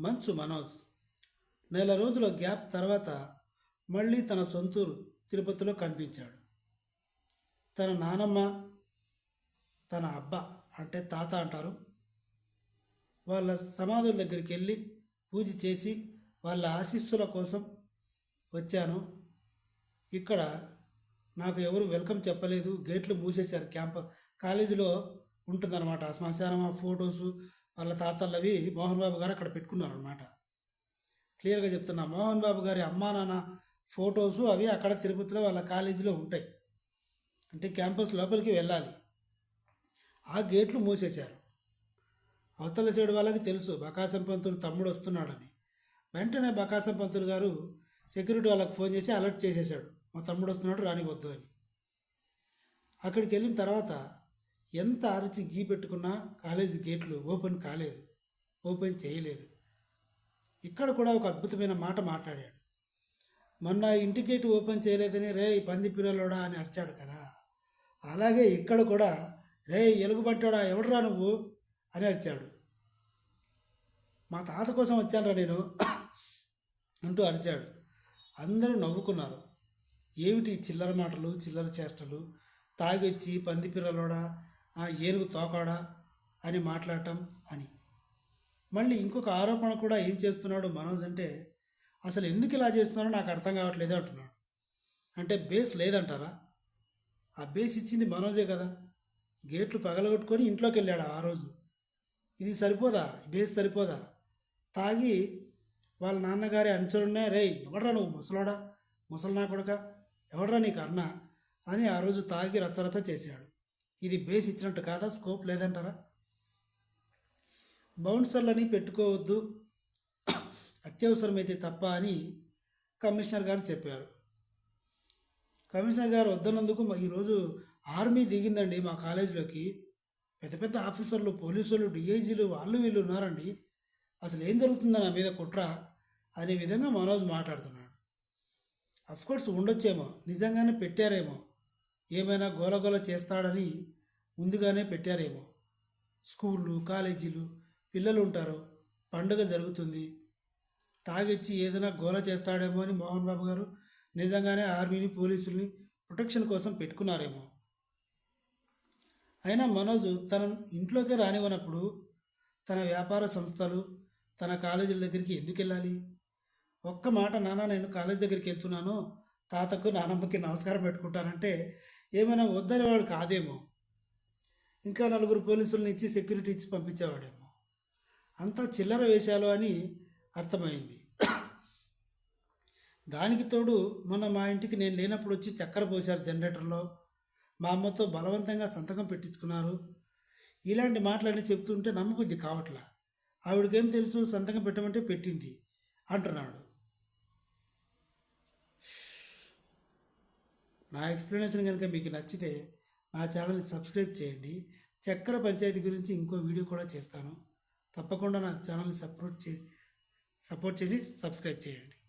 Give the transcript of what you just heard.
మంచు మనోజ్. నెల రోజుల గ్యాప్ తర్వాత మళ్ళీ తన సొంతూరు తిరుపతిలో కనిపించాడు. తన నానమ్మ తన అబ్బ అంటే తాత అంటారు. వాళ్ళ సమాధుల దగ్గరికి వెళ్ళి పూజ చేసి వాళ్ళ ఆశీస్సుల కోసం వచ్చాను. ఇక్కడ నాకు ఎవరు వెల్కమ్ చెప్పలేదు. గేట్లు మూసేశారు క్యాంప కాలేజీలో ఉంటుందన్నమాట. ఆ శ్మశానం ఆ ఫొటోసు వాళ్ళ తాతలవి మోహన్ బాబు గారు అక్కడ పెట్టుకున్నారనమాట క్లియర్గా చెప్తున్నా మోహన్ బాబు గారి అమ్మా నాన్న ఫొటోసు అవి అక్కడ తిరుపతిలో వాళ్ళ కాలేజీలో ఉంటాయి. అంటే క్యాంపస్ లోపలికి వెళ్ళాలి. ఆ గేట్లు మూసేశారు. అవతల సైడ్ వాళ్ళకి తెలుసు బకాసం పంతులు తమ్ముడు వస్తున్నాడని. వెంటనే బకాసం పంతులు గారు సెక్యూరిటీ వాళ్ళకి ఫోన్ చేసి అలర్ట్ చేసేసాడు మా తమ్ముడు వస్తున్నాడు రానివద్దు అని. అక్కడికి వెళ్ళిన తర్వాత ఎంత అరచి గీ పెట్టుకున్నా కాలేజీ గేట్లు ఓపెన్ కాలేదు ఓపెన్ చేయలేదు. ఇక్కడ కూడా ఒక అద్భుతమైన మాట మాట్లాడాడు. మొన్న ఇంటి గేట్ ఓపెన్ చేయలేదని రే ఈ పంది పిల్లలోడా అని అరిచాడు కదా. అలాగే ఇక్కడ కూడా రే ఎలుగుబంటాడా ఎవడురా నువ్వు అని అరిచాడు. మా తాత కోసం వచ్చానురా నేను అంటూ అరిచాడు. అందరూ నవ్వుకున్నారు. ఏమిటి చిల్లర మాటలు చిల్లర చేష్టలు? తాగొచ్చి పంది పిల్లలోడా ఆ ఏనుగు తోకాడా అని మాట్లాడటం అని. మళ్ళీ ఇంకొక ఆరోపణ కూడా ఏం చేస్తున్నాడు మనోజ్ అంటే అసలు ఎందుకు ఇలా చేస్తున్నాడో నాకు అర్థం కావట్లేదు అంటున్నాడు. అంటే బేస్ లేదంటారా? ఆ బేస్ ఇచ్చింది మనోజే కదా. గేట్లు పగలగొట్టుకొని ఇంట్లోకి వెళ్ళాడు ఆ రోజు. ఇది సరిపోదా? బేస్ సరిపోదా? తాగి వాళ్ళ నాన్నగారి అనుచరునే రే ఎవడ్రా నువ్వు ముసలోడా? ముసలినా కొడక? ఎవడ్రా నీకు అన్న అని ఆ రోజు తాగి రచ్చరచ్చ చేశాడు. ఇది బేస్ ఇచ్చినట్టు కాదా? స్కోప్ లేదంటారా? బౌన్సర్లని పెట్టుకోవద్దు. అత్యవసరమైతే తప్ప అని కమిషనర్ గారు చెప్పారు. కమిషనర్ గారు వద్దన్నందుకు మా ఈరోజు ఆర్మీ దిగిందండి మా కాలేజీలోకి. పెద్ద పెద్ద ఆఫీసర్లు పోలీసులు డిఐజీలు వాళ్ళు వీళ్ళు ఉన్నారండి. అసలు ఏం జరుగుతుందో నా మీద కుట్ర? అనే విధంగా మనోజ్ మాట్లాడుతున్నాడు. అఫ్కోర్స్ ఉండొచ్చేమో నిజంగానే పెట్టారేమో. ఏమైనా గోలగోల చేస్తాడని ముందుగానే పెట్టారేమో. స్కూళ్ళు కాలేజీలు పిల్లలు ఉంటారు పండుగ జరుగుతుంది. తాగిచ్చి ఏదైనా గోల చేస్తాడేమో అని మోహన్ బాబు గారు నిజంగానే ఆర్మీని పోలీసుల్ని ప్రొటెక్షన్ కోసం పెట్టుకున్నారేమో. అయినా మనోజ్ తన ఇంట్లోకి రానివ్వనప్పుడు తన వ్యాపార సంస్థలు తన కాలేజీల దగ్గరికి ఎందుకు వెళ్ళాలి ఒక్క మాట నాన్న నేను కాలేజ్ దగ్గరికి వెళ్తున్నాను. తాతకు నానమ్మకి నమస్కారం పెట్టుకుంటానంటే ఏమైనా వద్దనేవాడు కాదేమో. ఇంకా నలుగురు పోలీసులను ఇచ్చి సెక్యూరిటీ ఇచ్చి పంపించేవాడేమో. అంతా చిల్లర వేషాలు అని అర్థమైంది. దానికి తోడు మొన్న మా ఇంటికి నేను లేనప్పుడు వచ్చి చక్కెర పోశారు జనరేటర్లో. మా అమ్మతో బలవంతంగా సంతకం పెట్టించుకున్నారు. ఇలాంటి మాటలన్నీ చెప్తుంటే నమ్మకొద్ది కావట్లా. ఆవిడకేం తెలుసు సంతకం పెట్టమంటే పెట్టింది అంటున్నాడు. నా ఎక్స్ప్లెనేషన్ కనుక మీకు నచ్చితే నా ఛానల్ని సబ్స్క్రైబ్ చేయండి. చక్కెర పంచాయతీ గురించి ఇంకో వీడియో కూడా చేస్తాను. తప్పకుండా నా ఛానల్ని సపోర్ట్ చేసి సపోర్ట్ చేసి సబ్స్క్రైబ్ చేయండి.